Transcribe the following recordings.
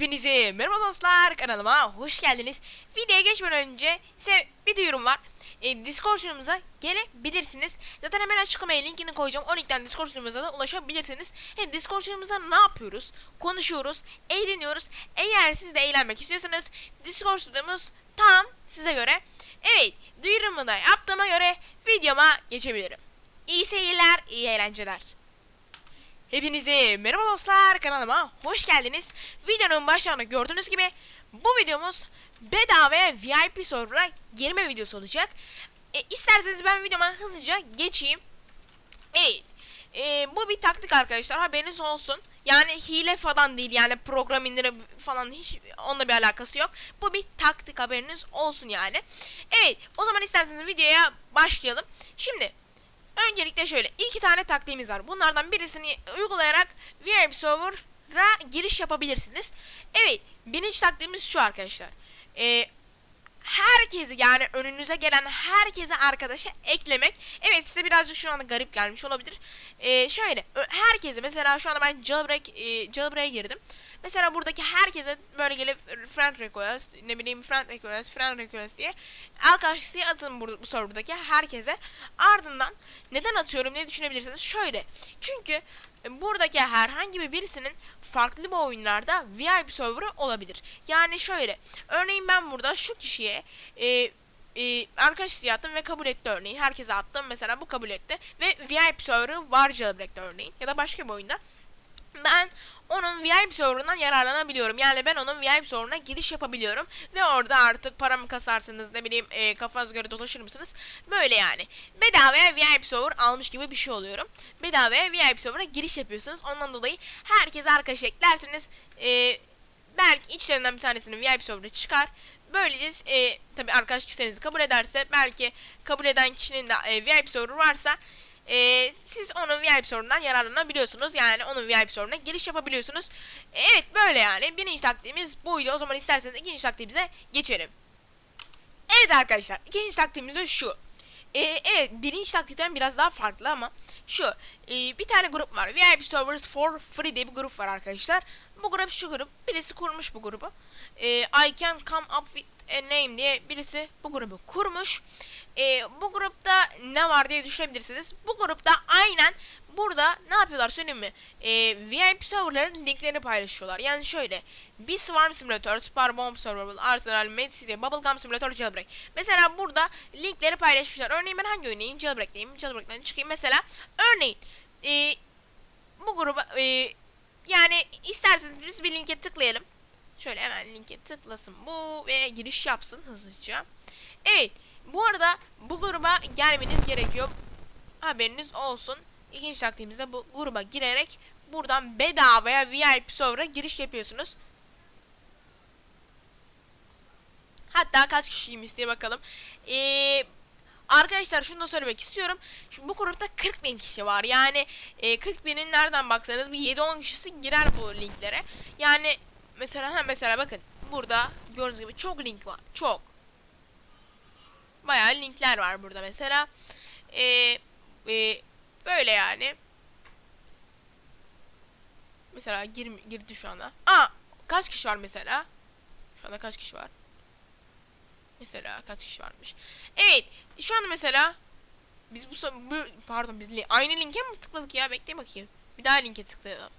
Hepinize merhaba dostlar kanalıma hoş geldiniz. Videoya geçmeden önce size bir duyurum var. E, Discord sunucumuza gelebilirsiniz. Zaten hemen açıklamaya linkini koyacağım. O linkten Discord sunucumuza da ulaşabilirsiniz. E, Discord sunucumuza ne yapıyoruz? Konuşuyoruz, eğleniyoruz. Eğer siz de eğlenmek istiyorsanız Discord sunucumuz tam size göre. Evet, duyurumu da yaptığıma göre videoma geçebilirim. İyi seyirler, iyi eğlenceler. Hepinize merhaba dostlar kanalıma hoş geldiniz. Videonun başlarında gördüğünüz gibi bu videomuz bedava VIP server'a girme videosu olacak. E, isterseniz ben videoma hızlıca geçeyim. Evet. E, bu bir taktik arkadaşlar haberiniz olsun. Yani hile falan değil yani program indirip falan hiç onunla bir alakası yok. Bu bir taktik haberiniz olsun yani. Evet o zaman isterseniz videoya başlayalım. Şimdi Öncelikle şöyle iki tane taktiğimiz var. Bunlardan birisini uygulayarak VIP server'a giriş yapabilirsiniz. Evet birinci taktiğimiz şu arkadaşlar. Ee, herkesi yani önünüze gelen herkese arkadaşa eklemek. Evet size birazcık şu anda garip gelmiş olabilir. Ee, şöyle herkese mesela şu anda ben jailbreak, e, jailbreak'e girdim. Mesela buradaki herkese böyle gelip friend request, ne bileyim friend request, friend request diye arkadaşlığı atın bu, bu serverdaki herkese. Ardından neden atıyorum ne düşünebilirsiniz? Şöyle. Çünkü buradaki herhangi bir birisinin farklı bir oyunlarda VIP serverı olabilir. Yani şöyle. Örneğin ben burada şu kişiye e, e, arkadaş isteği attım ve kabul etti örneğin. Herkese attım mesela bu kabul etti. Ve VIP serverı var jailbreak'te örneğin. Ya da başka bir oyunda. Ben onun VIP serverından yararlanabiliyorum. Yani ben onun VIP serverına giriş yapabiliyorum. Ve orada artık paramı kasarsınız ne bileyim e, kafanıza göre dolaşır mısınız? Böyle yani. Bedavaya VIP server almış gibi bir şey oluyorum. Bedavaya VIP server'a giriş yapıyorsunuz. Ondan dolayı herkes arkadaş eklersiniz. E, belki içlerinden bir tanesinin VIP server'a çıkar. Böylece e, tabi arkadaş kişilerinizi kabul ederse belki kabul eden kişinin de e, VIP server varsa e, siz onun VIP sorundan yararlanabiliyorsunuz. Yani onun VIP sorununa giriş yapabiliyorsunuz. Evet böyle yani. Birinci taktiğimiz buydu. O zaman isterseniz ikinci taktiğimize geçelim. Evet arkadaşlar ikinci taktiğimiz de şu. Ee, evet birinci taktikten biraz daha farklı ama şu e, bir tane grup var VIP Servers for Free diye bir grup var arkadaşlar bu grup şu grup birisi kurmuş bu grubu e, I can come up with a name diye birisi bu grubu kurmuş e, bu grupta ne var diye düşünebilirsiniz bu grupta aynen burada ne yapıyorlar söyleyeyim mi e, VIP serverların linklerini paylaşıyorlar yani şöyle bir Swarm Simulator, Spar Bomb Survival, Arsenal, Med City, Bubblegum Simulator, Jailbreak. Mesela burada linkleri paylaşmışlar. Örneğin ben hangi oynayayım? Jailbreak'teyim. Jailbreak'ten çıkayım. Mesela örneğin e, bu gruba e, yani isterseniz biz bir linke tıklayalım. Şöyle hemen linke tıklasın bu ve giriş yapsın hızlıca. Evet bu arada bu gruba gelmeniz gerekiyor. Haberiniz olsun. İkinci taktiğimizde bu gruba girerek buradan bedavaya VIP server'a giriş yapıyorsunuz. Hatta kaç kişiymiş diye bakalım. Ee, arkadaşlar şunu da söylemek istiyorum. Şu, bu grupta 40 bin kişi var. Yani e, 40 binin nereden baksanız bir 7-10 kişisi girer bu linklere. Yani mesela ha mesela bakın burada gördüğünüz gibi çok link var. Çok. Bayağı linkler var burada mesela. Ee, e, böyle yani. Mesela gir, girdi şu anda. Aa kaç kişi var mesela? Şu anda kaç kişi var? Mesela kaç kişi varmış? Evet. Şu anda mesela biz bu, bu pardon biz aynı linke mi tıkladık ya? Bekle bakayım. Bir daha linke tıklayalım.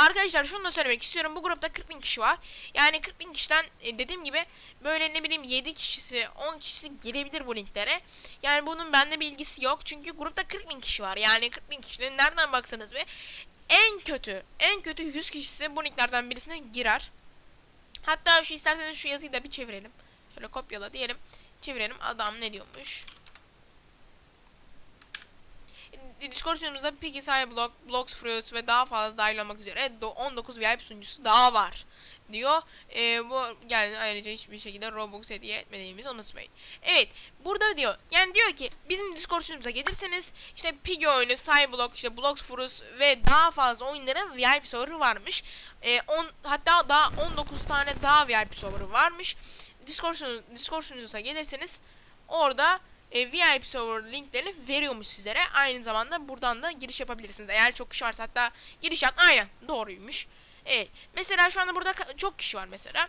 Arkadaşlar şunu da söylemek istiyorum. Bu grupta 40 bin kişi var. Yani 40 bin kişiden e, dediğim gibi böyle ne bileyim 7 kişisi 10 kişisi girebilir bu linklere. Yani bunun bende bilgisi yok. Çünkü grupta 40 bin kişi var. Yani 40 bin kişinin nereden baksanız ve en kötü en kötü 100 kişisi bu linklerden birisine girer. Hatta şu isterseniz şu yazıyı da bir çevirelim. Şöyle kopyala diyelim. Çevirelim. Adam ne diyormuş? Discord sunucumuzda Piggy, Cyberblog, Blocks, Fruits ve daha fazla dahil olmak üzere do- 19 VIP sunucusu daha var diyor. Ee, bu yani ayrıca hiçbir şekilde Robux hediye etmediğimizi unutmayın. Evet burada diyor yani diyor ki bizim Discord sunucumuza gelirseniz işte Piggy oyunu, Cyberblog, işte Blocks, Fruits ve daha fazla oyunların VIP serverı varmış. Ee, on, hatta daha 19 tane daha VIP serverı varmış. Discord, sunu- Discord sunucunuza gelirseniz orada e, VIP server linklerini veriyormuş sizlere. Aynı zamanda buradan da giriş yapabilirsiniz. Eğer çok kişi varsa hatta giriş yap. Aynen doğruymuş. Evet. Mesela şu anda burada çok kişi var mesela.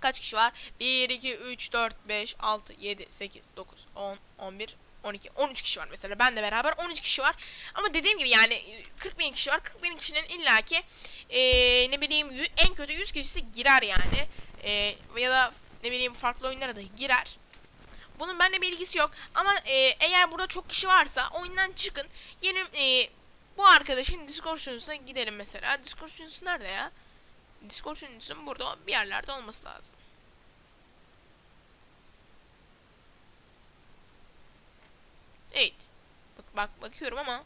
Kaç kişi var? 1, 2, 3, 4, 5, 6, 7, 8, 9, 10, 11, 12, 13 kişi var mesela. Ben de beraber 13 kişi var. Ama dediğim gibi yani 40 bin kişi var. 40 bin kişinin illaki eee ne bileyim en kötü 100 kişisi girer yani. Eee ya da ne bileyim farklı oyunlara da girer. Bunun bende bir ilgisi yok. Ama eee, eğer burada çok kişi varsa oyundan çıkın. Gelin eee, bu arkadaşın Discord sunucusuna gidelim mesela. Discord sunucusu nerede ya? Discord sunucusunun burada bir yerlerde olması lazım. Evet. Bak, bak bakıyorum ama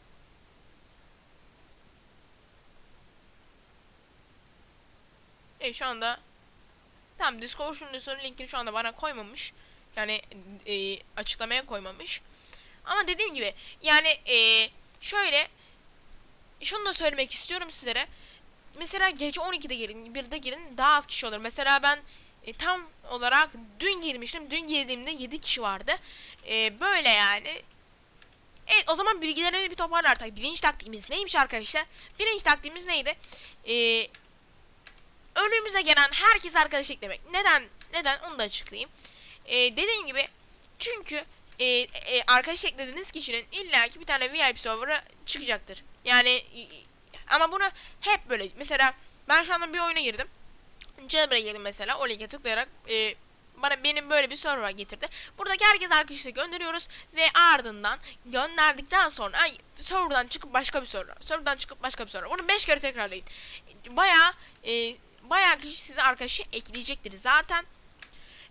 Evet şu anda Tamam Discord sunucusunun linkini şu anda bana koymamış. Yani e, açıklamaya koymamış. Ama dediğim gibi yani e, şöyle şunu da söylemek istiyorum sizlere. Mesela gece 12'de girin, 1'de girin daha az kişi olur. Mesela ben e, tam olarak dün girmiştim. Dün girdiğimde 7 kişi vardı. E, böyle yani. Evet o zaman bilgilerimizi bir toparlarsak. Birinci taktiğimiz neymiş arkadaşlar? Birinci taktiğimiz neydi? E, önümüze gelen herkes arkadaş eklemek. Neden? Neden? Onu da açıklayayım. E, dediğim gibi çünkü e, e, arkadaş eklediğiniz kişinin illaki bir tane VIP server'a çıkacaktır. Yani ama bunu hep böyle mesela ben şu anda bir oyuna girdim. Jailbreak'e girdim mesela o linke tıklayarak e, bana benim böyle bir server'a getirdi. Buradaki herkes arkadaşla gönderiyoruz ve ardından gönderdikten sonra ay, server'dan çıkıp başka bir server. Server'dan çıkıp başka bir server. Bunu 5 kere tekrarlayın. Bayağı e, bayağı kişi size arkadaşı ekleyecektir zaten.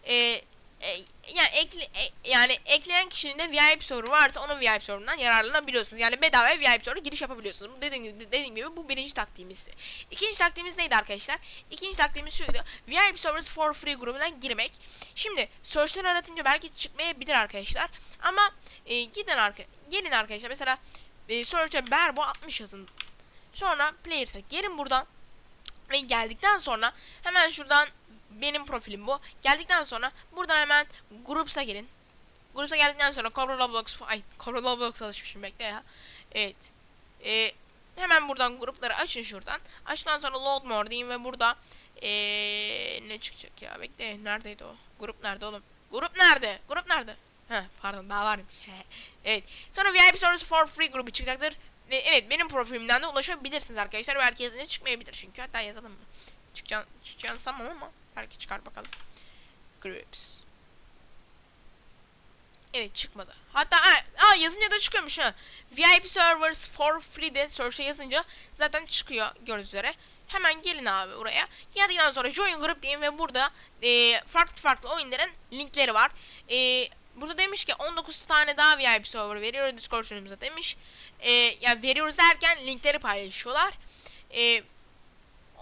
E, e, yani ekle, e, yani ekleyen kişinin de VIP soru varsa onun VIP sorundan yararlanabiliyorsunuz. Yani bedava VIP soru giriş yapabiliyorsunuz. Bu dediğim gibi, dediğim gibi bu birinci taktiğimizdi. İkinci taktiğimiz neydi arkadaşlar? İkinci taktiğimiz şuydu. VIP servers for free grubuna girmek. Şimdi search'ten aratınca belki çıkmayabilir arkadaşlar. Ama e, gidin arka gelin arkadaşlar. Mesela e, search'e Berbo 60 yazın. Sonra players'e gelin buradan. Ve geldikten sonra hemen şuradan benim profilim bu. Geldikten sonra buradan hemen Groups'a gelin. Groups'a geldikten sonra Cobra Roblox ay Cobra Roblox alışmışım bekle ya. Evet. Ee, hemen buradan grupları açın şuradan. Açtıktan sonra load more deyin ve burada ee, ne çıkacak ya bekle neredeydi o? Grup nerede oğlum? Grup nerede? Grup nerede? Heh pardon daha varmış. evet. Sonra VIP Service for Free grubu çıkacaktır. Ve evet benim profilimden de ulaşabilirsiniz arkadaşlar. Belki yazınca çıkmayabilir çünkü. Hatta yazalım mı? Çıkacağını, çıkacağını sanmam ama belki çıkar bakalım. Groups. Evet çıkmadı. Hatta aa, aa, yazınca da çıkıyormuş ha. VIP servers for free de search'e yazınca zaten çıkıyor gördüğünüz üzere. Hemen gelin abi oraya. Geldikten sonra join group deyin ve burada e, farklı farklı oyunların linkleri var. E, burada demiş ki 19 tane daha VIP server veriyor Discord sunucumuza demiş. E, yani veriyoruz derken linkleri paylaşıyorlar. E,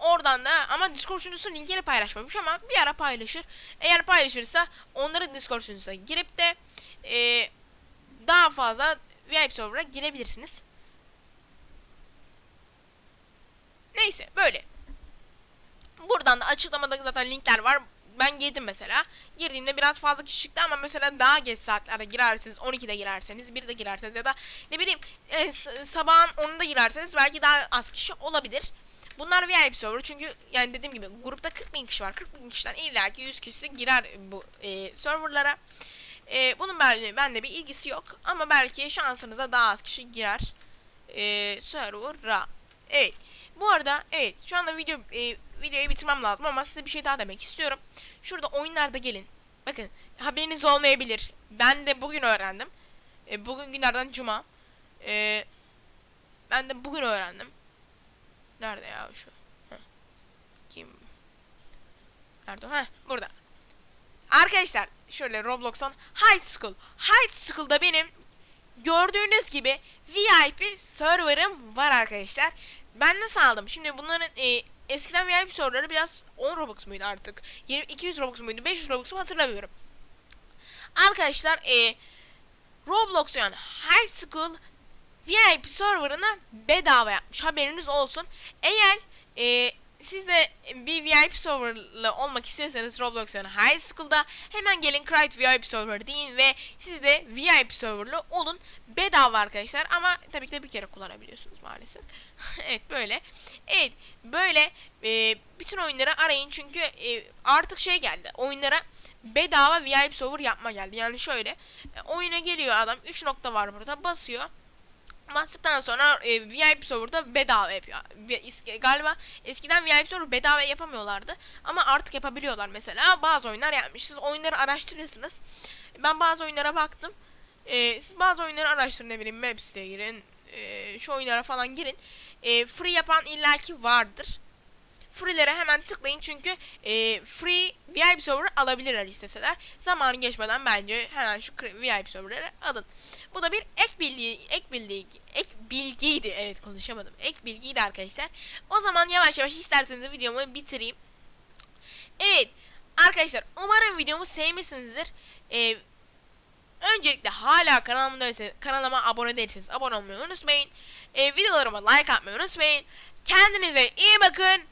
oradan da ama Discord sunucusu linkleri paylaşmamış ama bir ara paylaşır. Eğer paylaşırsa onları Discord sunucusuna girip de e, daha fazla VIP server'a girebilirsiniz. Neyse böyle. Buradan da açıklamada zaten linkler var. Ben girdim mesela. Girdiğimde biraz fazla kişi çıktı ama mesela daha geç saatlerde girerseniz 12'de girerseniz 1'de girerseniz ya da ne bileyim e, sabahın 10'unda girerseniz belki daha az kişi olabilir. Bunlar VIP server çünkü yani dediğim gibi grupta 40 bin kişi var. 40 bin kişiden illaki 100 kişisi girer bu e, serverlara. E, bunun ben, bende bir ilgisi yok ama belki şansınıza daha az kişi girer e, server'a. Evet. Bu arada evet şu anda video e, videoyu bitirmem lazım ama size bir şey daha demek istiyorum. Şurada oyunlarda gelin. Bakın haberiniz olmayabilir. Ben de bugün öğrendim. E, bugün günlerden cuma. E, ben de bugün öğrendim. Nerede ya şu? Kim? Nerede? Heh, burada. Arkadaşlar şöyle Roblox'un High School. High School'da benim gördüğünüz gibi VIP server'ım var arkadaşlar. Ben nasıl aldım? Şimdi bunların e, eskiden VIP serverları biraz 10 Robux muydu artık? 20, 200 Robux muydu? 500 Robux mu hatırlamıyorum. Arkadaşlar e, Roblox yani High School VIP serverını bedava yapmış. Haberiniz olsun. Eğer e, siz de bir VIP serverlı olmak istiyorsanız Roblox'un High School'da hemen gelin Crite VIP server deyin ve siz de VIP serverlı olun. Bedava arkadaşlar ama tabii ki de bir kere kullanabiliyorsunuz maalesef. evet böyle. Evet böyle e, bütün oyunları arayın çünkü e, artık şey geldi. Oyunlara bedava VIP server yapma geldi. Yani şöyle e, oyuna geliyor adam 3 nokta var burada basıyor. Bastıktan sonra e, VIP server'da bedava yapıyor. İs- Galiba eskiden VIP server bedava yapamıyorlardı. Ama artık yapabiliyorlar mesela. Bazı oyunlar yapmış. Siz oyunları araştırırsınız. Ben bazı oyunlara baktım. E, siz bazı oyunları araştırın ne bileyim siteye girin. E, şu oyunlara falan girin. E, free yapan illaki vardır. Free'lere hemen tıklayın çünkü e, free VIP server alabilirler isteseler. Zamanı geçmeden bence hemen şu VIP serverları alın. Bu da bir ek bilgi, ek bilgi, ek bilgiydi. Evet konuşamadım. Ek bilgiydi arkadaşlar. O zaman yavaş yavaş isterseniz videomu bitireyim. Evet arkadaşlar umarım videomu sevmişsinizdir. Ee, öncelikle hala kanalıma, kanalıma abone değilseniz abone olmayı unutmayın. Ee, videolarıma like atmayı unutmayın. Kendinize iyi bakın.